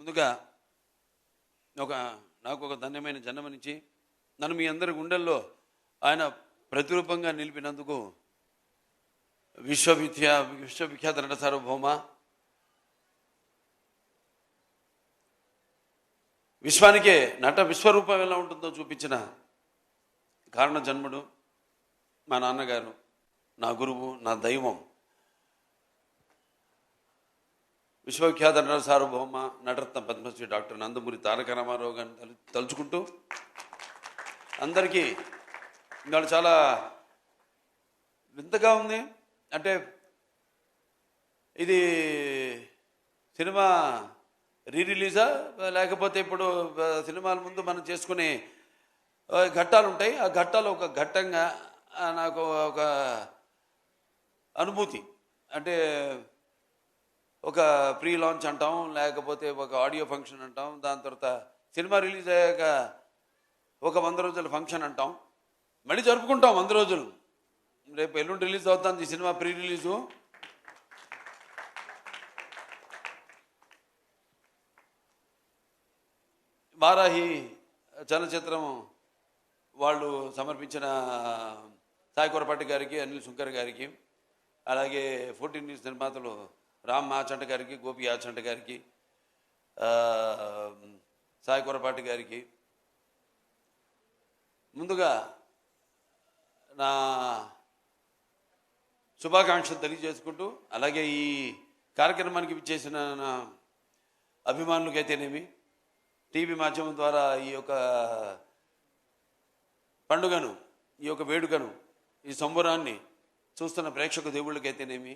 ముందుగా ఒక నాకు ఒక ధన్యమైన జన్మనిచ్చి నన్ను మీ అందరి గుండెల్లో ఆయన ప్రతిరూపంగా నిలిపినందుకు విశ్వవిద్యా విశ్వవిఖ్యాత నట సార్వభౌమ విశ్వానికే నట విశ్వరూపం ఎలా ఉంటుందో చూపించిన కారణ జన్ముడు మా నాన్నగారు నా గురువు నా దైవం. విశ్వవిఖ్యాత నట సార్వభౌమ నటరత్న పద్మశ్రీ డాక్టర్ నందమూరి తారక రామారావు గారిని తలు తలుచుకుంటూ అందరికీ ఇవాళ చాలా వింతగా ఉంది. అంటే ఇది సినిమా రీ రిలీజా లేకపోతే ఇప్పుడు సినిమాల ముందు మనం చేసుకునే ఘట్టాలు ఉంటాయి. ఆ ఘట్టాలు ఒక ఘట్టంగా నాకు ఒక అనుభూతి. అంటే ఒక ప్రీ లాంచ్ అంటాం లేకపోతే ఒక ఆడియో ఫంక్షన్ అంటాం దాని తర్వాత సినిమా రిలీజ్ అయ్యాక ఒక వంద రోజుల ఫంక్షన్ అంటాం. మళ్ళీ జరుపుకుంటాం వంద రోజులు. రేపు ఎల్లుండి రిలీజ్ అవుతుంది ఈ సినిమా ప్రీ రిలీజు వారాహి చలనచిత్రం వాళ్ళు సమర్పించిన సాయి కొరపాటి గారికి అనిల్ శుంకర్ గారికి అలాగే ఫోర్టీన్ న్యూస్ నిర్మాతలు రామ్ మాచంట గారికి గోపి ఆచంట గారికి సాయి కొరపాటి గారికి. ముందుగా నా శుభాకాంక్షలు తెలియజేసుకుంటూ అలాగే ఈ కార్యక్రమానికి చేసిన నా అభిమానులకైతేనేమి టీవీ మాధ్యమం ద్వారా ఈ యొక్క పండుగను ఈ యొక్క వేడుకను ఈ సంబరాన్ని చూస్తున్న ప్రేక్షక దేవుళ్ళకైతేనేమి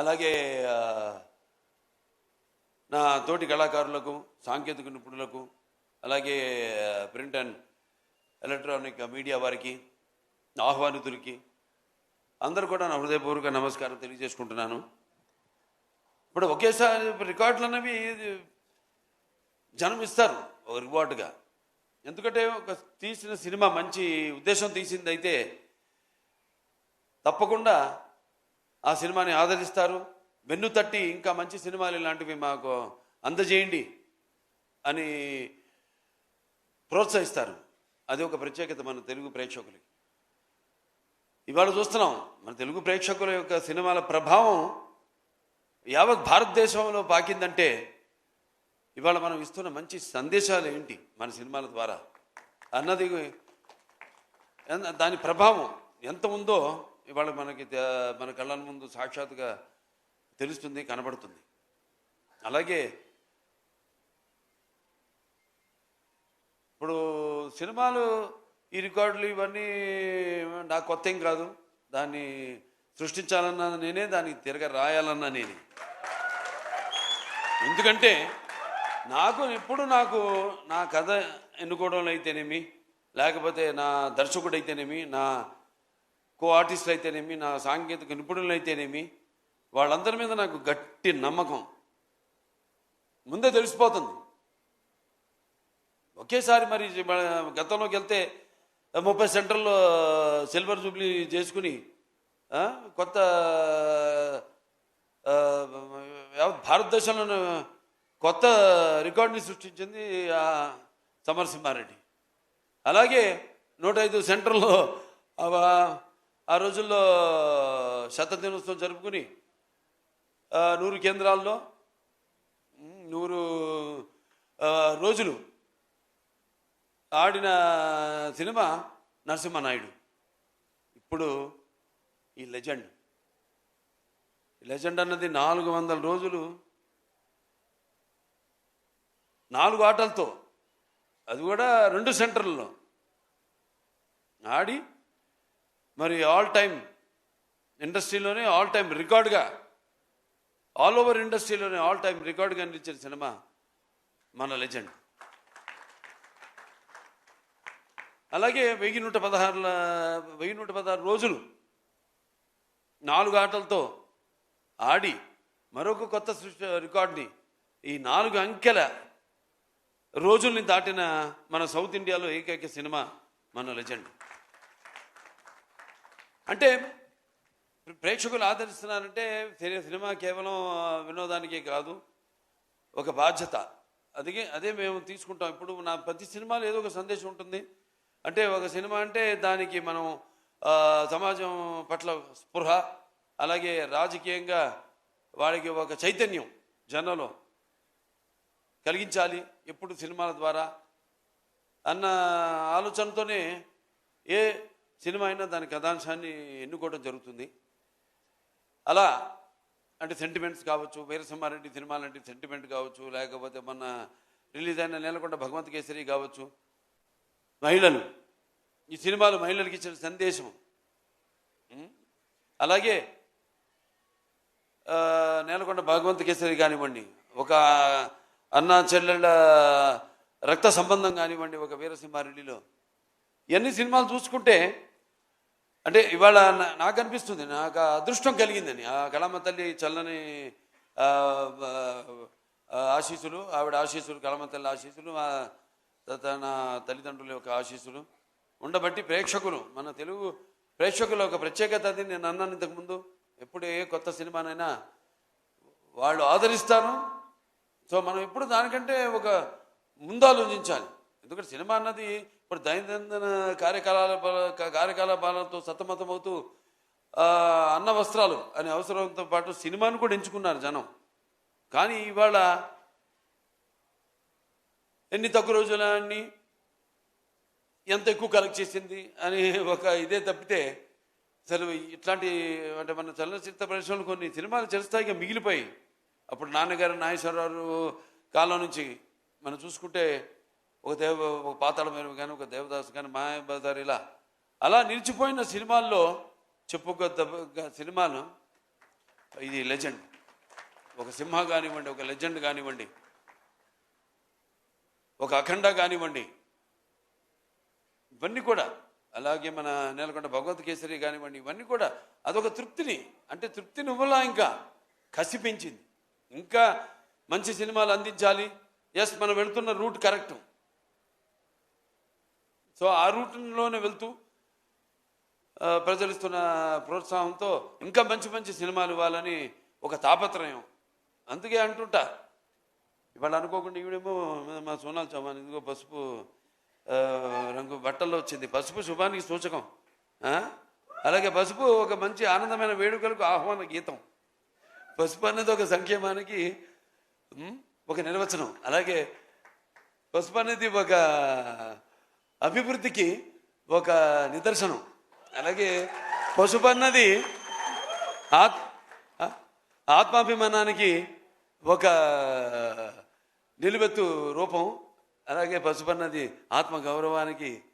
అలాగే నా తోటి కళాకారులకు సాంకేతిక నిపుణులకు అలాగే ప్రింట్ అండ్ ఎలక్ట్రానిక్ మీడియా వారికి ఆహ్వానితులకి అందరూ కూడా నా హృదయపూర్వక నమస్కారం తెలియజేసుకుంటున్నాను. ఇప్పుడు ఒకేసారి రికార్డులు అనేవి జనం ఇస్తారు ఒక రివార్డుగా. ఎందుకంటే ఒక తీసిన సినిమా మంచి ఉద్దేశం తీసింది అయితే తప్పకుండా ఆ సినిమాని ఆదరిస్తారు. వెన్ను తట్టి ఇంకా మంచి సినిమాలు ఇలాంటివి మాకు అందజేయండి అని ప్రోత్సహిస్తారు. అది ఒక ప్రత్యేకత మన తెలుగు ప్రేక్షకులకి. ఇవాళ చూస్తున్నాం మన తెలుగు ప్రేక్షకుల యొక్క సినిమాల ప్రభావం యావత్ భారతదేశంలో పాకిందంటే ఇవాళ మనం ఇస్తున్న మంచి సందేశాలు ఏంటి మన సినిమాల ద్వారా? అన్నది దాని ప్రభావం ఎంత ఉందో ఇవాళ మనకి మన కళ్ళ ముందు సాక్షాత్తుగా తెలుస్తుంది కనబడుతుంది. అలాగే ఇప్పుడు సినిమాలు ఈ రికార్డులు ఇవన్నీ నాకు కొత్త ఏం కాదు. దాన్ని సృష్టించాలన్నా నేనే దానికి తిరగ రాయాలన్నా నేనే. ఎందుకంటే నాకు ఎప్పుడు నాకు నా కథ ఎన్నుకోవడంలో అయితేనేమి లేకపోతే నా దర్శకుడు అయితేనేమి నా కో ఆర్టిస్టులు అయితేనేమి నా సాంకేతిక నిపుణులు అయితేనేమి వాళ్ళందరి మీద నాకు గట్టి నమ్మకం. ముందే తెలిసిపోతుంది. ఒకేసారి మరి గతంలోకి వెళ్తే ముప్పై సెంటర్లో సిల్వర్ జూబ్లీ చేసుకుని కొత్త భారతదేశంలో కొత్త రికార్డుని సృష్టించింది ఆ సమరసింహారెడ్డి. అలాగే నూట ఐదు సెంటర్లో ఆ- రోజుల్లో శత దినోత్సవం జరుపుకుని నూరు కేంద్రాల్లో నూరు రోజులు ఆడిన సినిమా నరసింహనాయుడు. ఇప్పుడు ఈ లెజెండ్. ఈ లెజెండ్ అన్నది నాలుగు వందల రోజులు నాలుగు ఆటలతో అది కూడా రెండు సెంటర్లలో. ఆడి మరి ఆల్ టైం ఇండస్ట్రీలోనే ఆల్ టైం రికార్డుగా ఆల్ ఓవర్ ఇండస్ట్రీలోనే ఆల్ టైం రికార్డుగా అందించిన సినిమా మన లెజెండ్. అలాగే వెయ్యి నూట పదహారుల వెయ్యి నూట పదహారు రోజులు నాలుగు ఆటలతో ఆడి మరొక కొత్త సృష్టి రికార్డ్ని ఈ నాలుగు అంకెల రోజుల్ని దాటిన మన సౌత్ ఇండియాలో ఏకైక సినిమా మన లెజెండ్. అంటే ప్రేక్షకులు ఆదరిస్తున్నారంటే సినిమా కేవలం వినోదానికే కాదు ఒక బాధ్యత. అదే అదే మేము తీసుకుంటాం. ఇప్పుడు నా ప్రతి సినిమాలో ఏదో ఒక సందేశం ఉంటుంది. అంటే ఒక సినిమా అంటే దానికి మనం సమాజం పట్ల స్పృహ అలాగే రాజకీయంగా వాడికి ఒక చైతన్యం జనంలో కలిగించాలి ఎప్పుడు సినిమాల ద్వారా అన్న ఆలోచనతోనే ఏ సినిమా అయినా దాని కథాంశాన్ని ఎన్నుకోవడం జరుగుతుంది. అలా అంటే సెంటిమెంట్స్ కావచ్చు వీరసింహారెడ్డి సినిమా లాంటి సెంటిమెంట్ కావచ్చు లేకపోతే మన రిలీజ్ అయిన నేలకొండ భగవంత్ కేసరి కావచ్చు. మహిళలు ఈ సినిమాలు మహిళలకు ఇచ్చిన సందేశం. అలాగే నేలకొండ భగవంత్ కేసరి కానివ్వండి ఒక అన్న చెల్లెళ్ళ రక్త సంబంధం కానివ్వండి ఒక వీరసింహారెడ్డిలో. ఇవన్నీ సినిమాలు చూసుకుంటే అంటే ఇవాళ నాకు అనిపిస్తుంది నాకు అదృష్టం కలిగిందని. ఆ కళమ్మ తల్లి చల్లని ఆశీసులు ఆశీస్సులు ఆవిడ ఆశీస్సులు కళమ్మ తల్లి ఆశీస్సులు తన తల్లిదండ్రుల యొక్క ఆశీస్సులు ఉండబట్టి ప్రేక్షకులు మన తెలుగు ప్రేక్షకుల ఒక ప్రత్యేకత అది నేను అన్నాను ఇంతకుముందు. ఎప్పుడు ఏ కొత్త సినిమానైనా వాళ్ళు ఆదరిస్తాను. సో మనం ఎప్పుడు దానికంటే ఒక ముందాలోచించాలి ఎందుకంటే సినిమా అన్నది ఇప్పుడు దైనందిన కార్యకలాపాల కార్యకలాపాలతో సతమతమవుతూ అన్న వస్త్రాలు అనే అవసరంతో పాటు సినిమాను కూడా ఎంచుకున్నారు జనం. కానీ ఇవాళ ఎన్ని తక్కువ రోజులన్నీ ఎంత ఎక్కువ కలెక్ట్ చేసింది అని ఒక ఇదే తప్పితే అసలు ఇట్లాంటి అంటే మన చలనచిత్ర పరిశ్రమలు కొన్ని సినిమాలు చిరస్థాయిగా మిగిలిపోయి అప్పుడు నాన్నగారు నాగేశ్వరరావు కాలం నుంచి మనం చూసుకుంటే ఒక దేవ ఒక పాతాళ కానీ ఒక దేవదాస్ కానీ మాయాబజార్ ఇలా అలా నిలిచిపోయిన సినిమాల్లో చెప్పుకోదగ్గ సినిమాలు ఇది లెజెండ్. ఒక సింహ కానివ్వండి ఒక లెజెండ్ కానివ్వండి ఒక అఖండ కానివ్వండి ఇవన్నీ కూడా అలాగే మన నేలకొండ భగవత్ కేసరి కానివ్వండి ఇవన్నీ కూడా అదొక తృప్తిని అంటే తృప్తిని ఇవ్వలా ఇంకా కసి పెంచింది ఇంకా మంచి సినిమాలు అందించాలి. ఎస్ మనం వెళ్తున్న రూట్ కరెక్ట్. సో ఆ రూట్లోనే వెళ్తూ ఆ, ప్రజలు ఇస్తున్న ప్రోత్సాహంతో ఇంకా మంచి మంచి సినిమాలు ఇవ్వాలని ఒక తాపత్రయం. అందుకే అంటుంటా. ఇవాళ అనుకోకుండా ఈవిడేమో మా సోనాల్ చౌహాన్ ఇదిగో పసుపు రంగు బట్టల్లో వచ్చింది. పసుపు శుభానికి సూచకం. అలాగే పసుపు ఒక మంచి ఆనందమైన వేడుకలకు ఆహ్వాన గీతం. పసుపు అనేది ఒక సంక్షేమానికి ఒక నిర్వచనం. అలాగే పసుపు అనేది ఒక అభివృద్ధికి ఒక నిదర్శనం. అలాగే పసుపు అన్నది ఆత్ ఆత్మాభిమానానికి ఒక నిలువెత్తు రూపం. అలాగే పసుపు అన్నది ఆత్మ గౌరవానికి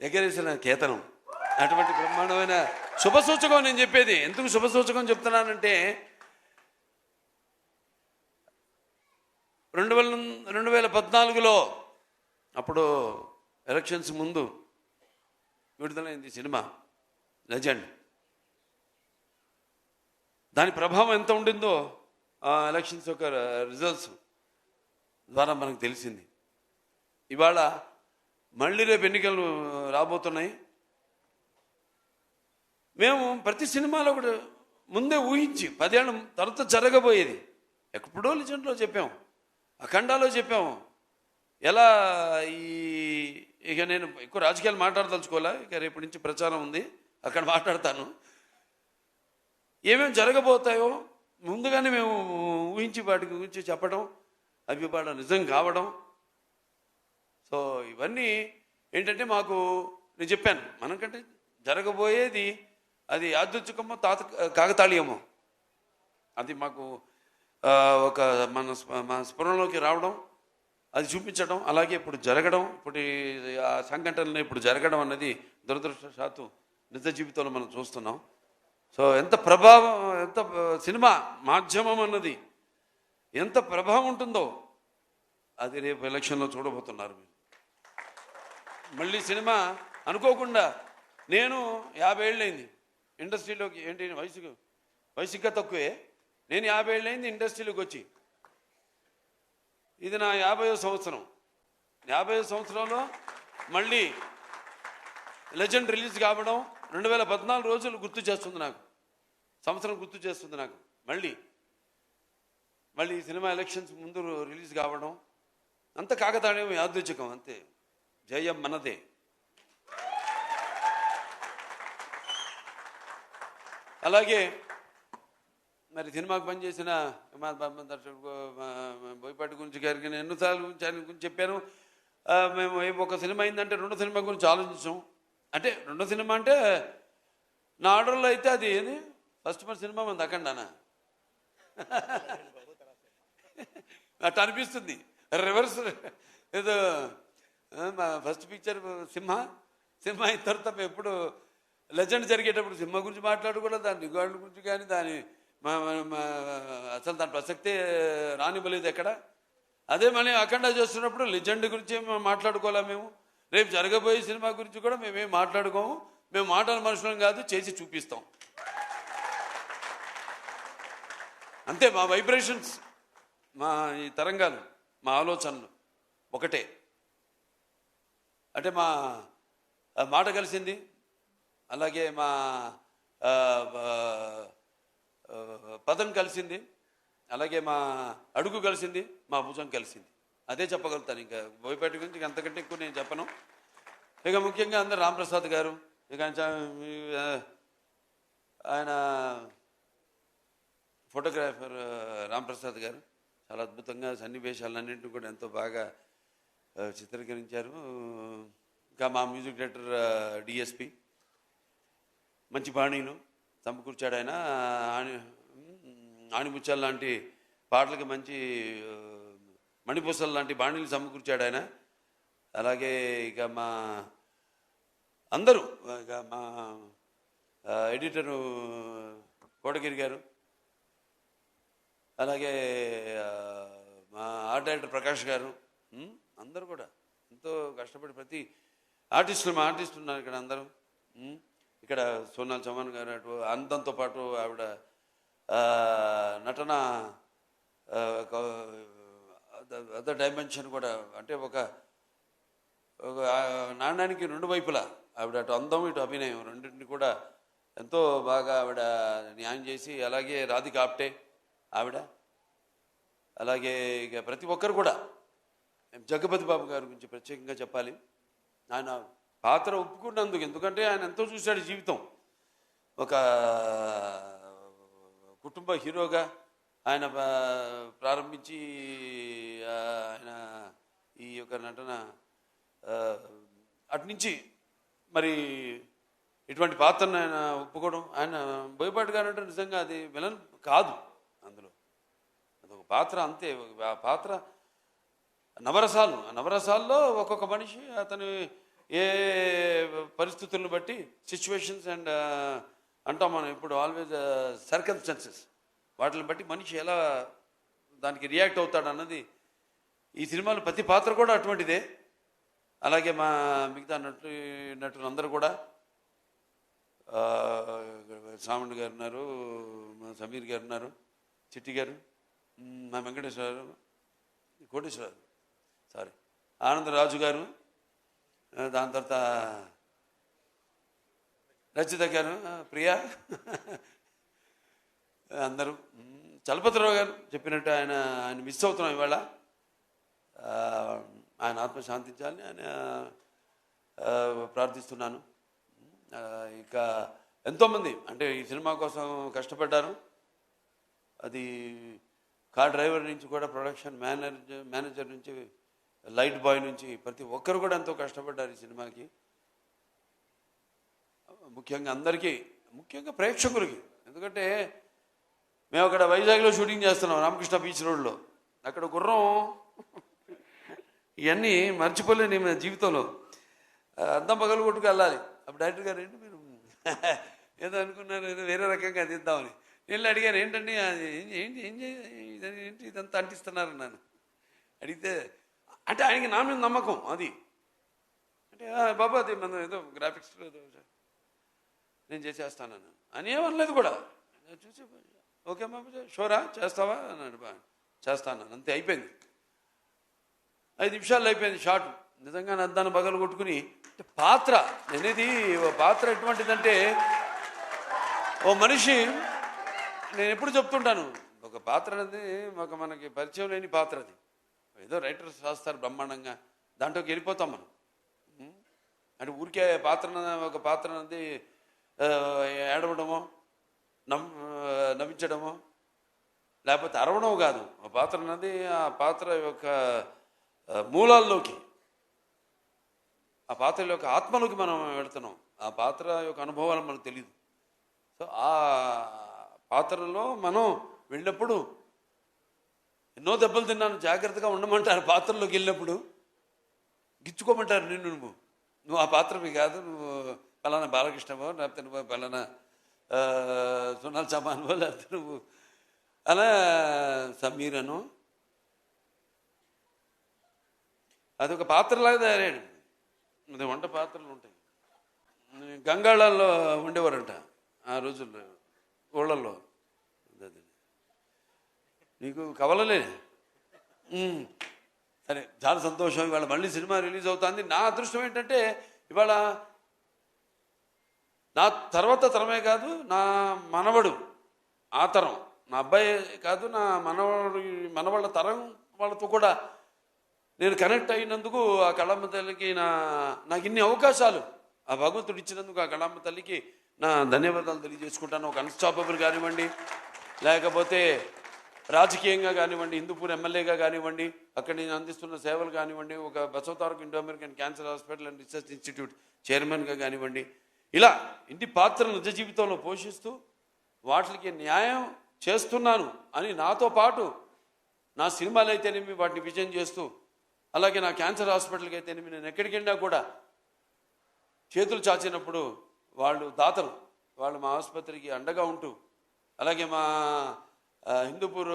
ఎగరేసిన కేతనం. అటువంటి బ్రహ్మాండమైన శుభ సూచకం నేను చెప్పేది. ఎందుకు శుభ సూచకం చెప్తున్నానంటే రెండు వేల రెండు వేల పద్నాలుగులో అప్పుడు ఎలక్షన్స్ ముందు విడుదలైంది సినిమా లెజెండ్. దాని ప్రభావం ఎంత ఉండిందో ఆ ఎలక్షన్స్ యొక్క రిజల్ట్స్ ద్వారా మనకు తెలిసింది. ఇవాళ మళ్ళీ రేపు ఎన్నికలు రాబోతున్నాయి. మేము ప్రతి సినిమాలో కూడా ముందే ఊహించి పదేళ్ళ తర్వాత జరగబోయేది. ఎప్పుడో లిజెండ్లో చెప్పాము అఖండాలో చెప్పాము ఎలా ఈ ఇక నేను ఎక్కువ రాజకీయాలు మాట్లాడదలుచుకోలే ఇక రేపటి నుంచి ప్రచారం ఉంది. అక్కడ మాట్లాడతాను. ఏమేమి జరగబోతాయో ముందుగానే మేము ఊహించి వాటి గురించి చెప్పడం అవి నిజం కావడం. సో ఇవన్నీ ఏంటంటే మాకు నేను చెప్పాను. మనకంటే జరగబోయేది అది యాదృచ్ఛికమో తాత కాకతాళీయమో. అది మాకు ఒక మన మన స్ఫురణలోకి రావడం అది చూపించడం అలాగే ఇప్పుడు జరగడం ఇప్పుడు ఆ సంఘటనలు ఇప్పుడు జరగడం అన్నది దురదృష్టశాత్తు నిజ జీవితంలో మనం చూస్తున్నాం. సో ఎంత ప్రభావం ఎంత సినిమా మాధ్యమం అన్నది ఎంత ప్రభావం ఉంటుందో అది రేపు ఎలక్షన్లో చూడబోతున్నారు మీరు. మళ్ళీ సినిమా అనుకోకుండా నేను యాభై ఏళ్ళైంది. ఇండస్ట్రీలోకి ఏంటి వయసుకు వయసు ఇంకా తక్కువే. నేను యాభై ఏళ్ళైంది ఇండస్ట్రీలోకి వచ్చి. ఇది నా యాభై సంవత్సరం. యాభై సంవత్సరంలో మళ్ళీ లెజెండ్ రిలీజ్ కావడం రెండు వేల పద్నాలుగు రోజులు గుర్తు చేస్తుంది నాకు. సంవత్సరం గుర్తు చేస్తుంది నాకు. మళ్ళీ మళ్ళీ ఈ సినిమా ఎలక్షన్స్ ముందు రిలీజ్ కావడం అంత కాకతాళీయం యాదృచ్ఛికం అంతే. జయం మనదే. అలాగే మరి సినిమాకు పనిచేసిన మా దర్శకుడు బోయపాటి గురించి గారికి నేను ఎన్నోసార్లు గురించి ఆయన గురించి చెప్పాను. మేము ఒక సినిమా అయిందంటే రెండో సినిమా గురించి ఆలోచించాం. అంటే రెండో సినిమా అంటే నా ఆర్డర్లో అయితే అది ఏది? ఫస్ట్ మన సినిమా మన దక్కండానా అట్లా అనిపిస్తుంది. రివర్స్ ఏదో మా ఫస్ట్ పిక్చర్ సింహ సింహ అయిన తర్వాత మేము ఎప్పుడు లెజెండ్ జరిగేటప్పుడు సింహ గురించి మాట్లాడకూడదు దాని రికార్డుల గురించి కానీ దాని అసలు దాని ప్రసక్తే రానివ్వలేదు ఎక్కడ? అదే మళ్ళీ అఖండ చేస్తున్నప్పుడు లిజెండ్ గురించి మాట్లాడుకోవాలా మేము? రేపు జరగబోయే సినిమా గురించి కూడా మేమేం మాట్లాడుకోము? మేము మాటల మనుషులం కాదు చేసి చూపిస్తాం. అంతే మా వైబ్రేషన్స్ మా ఈ తరంగాలు మా ఆలోచనలు ఒకటే. అంటే మా మాట కలిసింది అలాగే మా పదం కలిసింది. అలాగే మా అడుగు కలిసింది మా భుజం కలిసింది. అదే చెప్పగలుగుతాను. ఇంకా బోయపేట గురించి అంతకంటే ఎక్కువ నేను చెప్పను. ఇక ముఖ్యంగా అందరు రాంప్రసాద్ గారు ఇక ఆయన ఫోటోగ్రాఫర్ రాంప్రసాద్ గారు చాలా అద్భుతంగా సన్నివేశాలన్నింటినీ కూడా ఎంతో బాగా చిత్రీకరించారు. ఇంకా మా మ్యూజిక్ డైరెక్టర్ డిఎస్పి మంచి బాణీలు. సమకూర్చాడు ఆయన. ఆణి లాంటి పాటలకి మంచి ఆ, మణిపూసల లాంటి బాణీలు సమకూర్చాడు ఆయన. అలాగే ఇక మా అందరూ ఇక మా ఎడిటరు కోటగిరి గారు అలాగే మా ఆర్ట్ డైరెక్టర్ ప్రకాష్ గారు అందరూ కూడా ఎంతో కష్టపడి ప్రతి ఆర్టిస్టులు మా ఆర్టిస్టులు ఉన్నారు ఇక్కడ అందరూ ఇక్కడ సోనాల్ చౌహాన్ గారు అటు అందంతో పాటు ఆవిడ నటన అదర్ డైమెన్షన్ కూడా. అంటే ఒక ఒక నాణ్యానికి రెండు వైపులా ఆవిడ అటు అందం ఇటు అభినయం రెండింటిని కూడా ఎంతో బాగా ఆవిడ న్యాయం చేసి అలాగే రాధిక ఆప్టే ఆవిడ అలాగే ఇక ప్రతి ఒక్కరు కూడా. జగపతి బాబు గారి గురించి ప్రత్యేకంగా చెప్పాలి. ఆయన పాత్ర ఒప్పుకున్నందుకు ఎందుకంటే ఆయన ఎంతో చూశాడు జీవితం. ఒక కుటుంబ హీరోగా ఆయన ప్రారంభించి ఆయన ఈ యొక్క నటన ఆ, అటు నుంచి మరి ఇటువంటి పాత్రను ఆయన ఒప్పుకోవడం ఆయన భయపడగానంటే నిజంగా అది విలన్ కాదు అందులో. అదొక పాత్ర అంతే ఆ పాత్ర నవరసాలు ఆ నవరసాల్లో ఒక్కొక్క మనిషి అతని ఏ పరిస్థితులను బట్టి సిచ్యువేషన్స్ అండ్ uh, అంటాం మనం ఇప్పుడు ఆల్వేజ్ సర్కమ్స్టెన్సెస్ uh, వాటిని బట్టి మనిషి ఎలా దానికి రియాక్ట్ అవుతాడు అన్నది ఈ సినిమాలో ప్రతి పాత్ర కూడా అటువంటిదే. అలాగే మా మిగతా నటు నటులందరూ కూడా ఆ, గారు ఉన్నారు మా సమీర్ గారు ఉన్నారు చిట్టి గారు మా వెంకటేశ్వరరావు కోటేశ్వరరావు సారీ ఆనందరాజు గారు దాని తర్వాత రచిత గారు ప్రియా. అందరూ చలపతిరావు గారు చెప్పినట్టు ఆయన ఆయన మిస్ అవుతున్నాం ఇవాళ. ఆయన ఆత్మ శాంతించాలని ఆయన ప్రార్థిస్తున్నాను. ఇంకా ఇక ఎంతోమంది అంటే ఈ సినిమా కోసం కష్టపడ్డారు. అది కార్ డ్రైవర్ నుంచి కూడా ప్రొడక్షన్ మేనేజర్ మేనేజర్ నుంచి లైట్ బాయ్ నుంచి ప్రతి ఒక్కరు కూడా ఎంతో కష్టపడ్డారు ఈ సినిమాకి. ముఖ్యంగా అందరికీ ముఖ్యంగా ప్రేక్షకులకి. ఎందుకంటే మేము అక్కడ వైజాగ్లో షూటింగ్ చేస్తున్నాం రామకృష్ణ బీచ్ రోడ్లో. అక్కడ గుర్రం ఇవన్నీ మర్చిపోలేని మన జీవితంలో. అద్దం పగలు కొట్టుకు వెళ్ళాలి. అప్పుడు డైరెక్టర్ గారు ఏంటి మీరు ఏదో అనుకున్నారు ఏదో వేరే రకంగా తీద్దామని. నేను అడిగాను ఏంటండి అది? ఏం- ఏంటి ఏం ఏంటి ఇదంతా అంటిస్తున్నారు నన్ను అడిగితే అంటే ఆయనకి నా మీద నమ్మకం అది. అంటే బాబా అది మనం ఏదో గ్రాఫిక్స్ ఏదో నేను చేసేస్తానని అని ఏమనలేదు కూడా. చూసి ఓకే బాబు షోరా చేస్తావా? అన్నాడు బా చేస్తాను అంతే అయిపోయింది. ఐదు నిమిషాలు అయిపోయింది షార్ట్ నిజంగా నద్దాన్ని బగలు కొట్టుకుని పాత్ర. అనేది ఓ పాత్ర ఎటువంటిదంటే ఓ మనిషి నేను ఎప్పుడు చెప్తుంటాను ఒక ఒక పాత్ర అనేది ఒక మనకి పరిచయం లేని పాత్ర అది. ఏదో రైటర్స్ రాస్తారు బ్రహ్మాండంగా. దాంట్లోకి వెళ్ళిపోతాం మనం. అంటే ఊరికే పాత్ర ఒక పాత్ర అనేది ఏడవడమో నమ్ నవ్వించడమో లేకపోతే అరవడం కాదు. ఆ పాత్ర అనేది ఆ పాత్ర యొక్క మూలాల్లోకి ఆ పాత్ర యొక్క ఆత్మలోకి మనం వెళుతున్నాం. ఆ పాత్ర యొక్క అనుభవాలు మనకు తెలియదు సో ఆ పాత్రలో మనం వెళ్ళినప్పుడు ఎన్నో దెబ్బలు తిన్నాను. జాగ్రత్తగా ఉండమంటారు. పాత్రలోకి వెళ్ళినప్పుడు గిచ్చుకోమంటారు నిన్ను నువ్వు. నువ్వు ఆ పాత్రవి కాదు. నువ్వు పలానా బాలకృష్ణవో లేకపోతే నువ్వు పలానా సునాల్ చమాన్వో లేకపోతే నువ్వు అలా సమీరను. అదొక పాత్రలాగా తయారాడు అది వంట పాత్రలు ఉంటాయి. గంగాళాల్లో ఉండేవారంట ఆ రోజుల్లో ఊళ్ళల్లో. నీకు కవలలే. సరే చాలా సంతోషం. ఇవాళ మళ్ళీ సినిమా రిలీజ్ అవుతుంది. నా అదృష్టం ఏంటంటే ఇవాళ నా తర్వాత తరమే కాదు నా మనవడు ఆ తరం నా అబ్బాయి కాదు నా మనవడు మనవాళ్ళ తరం వాళ్ళతో కూడా నేను కనెక్ట్ అయినందుకు ఆ కళమ్మ తల్లికి నా నాకు ఇన్ని అవకాశాలు. ఆ భగవంతుడు ఇచ్చినందుకు ఆ కళమ్మ తల్లికి నా ధన్యవాదాలు తెలియజేసుకుంటాను. ఒక అన్స్టాపబుల్ కానివ్వండి లేకపోతే రాజకీయంగా కానివ్వండి హిందూపూర్ ఎమ్మెల్యేగా కానివ్వండి అక్కడ నేను అందిస్తున్న సేవలు కానివ్వండి ఒక Basavatarak Indo American cancer hospital and research institute చైర్మన్గా కానివ్వండి. ఇలా ఇంటి పాత్రలు నిజ జీవితంలో పోషిస్తూ వాటికి న్యాయం చేస్తున్నాను అని నాతో పాటు నా సినిమాలు అయితేనేమి వాటిని విజయం చేస్తూ అలాగే నా క్యాన్సర్ హాస్పిటల్కి అయితేనేమి నేను ఎక్కడికి వెళ్ళినా కూడా చేతులు చాచినప్పుడు వాళ్ళు దాతలు వాళ్ళు మా ఆసుపత్రికి అండగా ఉంటూ అలాగే మా హిందూపూర్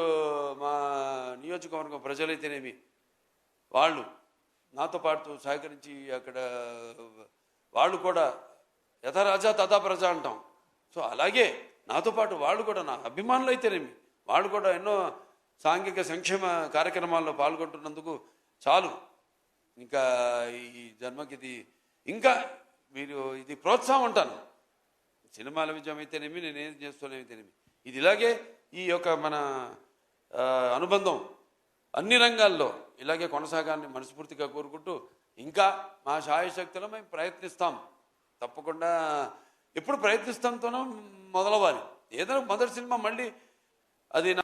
మా నియోజకవర్గం ప్రజలైతేనేమి వాళ్ళు నాతో పాటు సహకరించి అక్కడ వాళ్ళు కూడా యథరాజా తథా ప్రజ అంటాం. సో అలాగే నాతో పాటు వాళ్ళు కూడా నా అభిమానులు అయితేనేమి వాళ్ళు కూడా ఎన్నో సాంఘిక సంక్షేమ కార్యక్రమాల్లో పాల్గొంటున్నందుకు చాలు. ఇంకా ఈ జన్మకి ఇది ఇంకా మీరు ఇది ప్రోత్సాహం అంటాను. సినిమాల విజయం అయితేనేమి నేను ఏం చేస్తానేమితేనేమి ఇది ఇలాగే ఈ యొక్క మన అనుబంధం అన్ని రంగాల్లో ఇలాగే కొనసాగాలని మనస్ఫూర్తిగా కోరుకుంటూ ఇంకా మా శాయశక్తిలో మేము ప్రయత్నిస్తాం. తప్పకుండా ఎప్పుడు ప్రయత్నిస్తాంతోనో మొదలవ్వాలి. ఏదైనా మొదటి సినిమా మళ్ళీ అది నా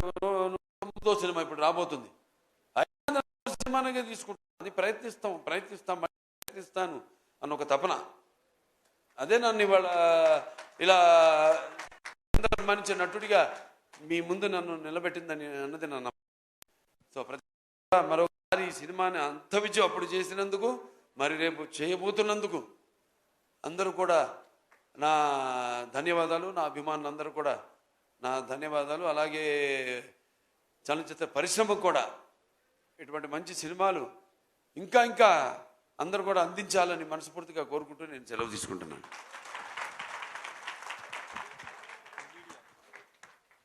తొమ్మిదో సినిమా ఇప్పుడు రాబోతుంది. అయినా సినిమానే తీసుకుంటాం. అది ప్రయత్నిస్తాం ప్రయత్నిస్తాం ప్రయత్నిస్తాను అన్న ఒక తపన. అదే నన్ను ఇవాళ ఇలా సన్మానించే నటుడిగా మీ ముందు నన్ను నిలబెట్టిందని అన్నది నా సో ప్రతి మరోసారి ఈ సినిమాని అంత విజయం అప్పుడు చేసినందుకు మరి రేపు చేయబోతున్నందుకు అందరూ కూడా నా ధన్యవాదాలు నా అభిమానులు అందరూ కూడా నా ధన్యవాదాలు. అలాగే చలనచిత్ర పరిశ్రమకు కూడా ఇటువంటి మంచి సినిమాలు ఇంకా ఇంకా అందరూ కూడా అందించాలని మనస్ఫూర్తిగా కోరుకుంటూ నేను సెలవు తీసుకుంటున్నాను.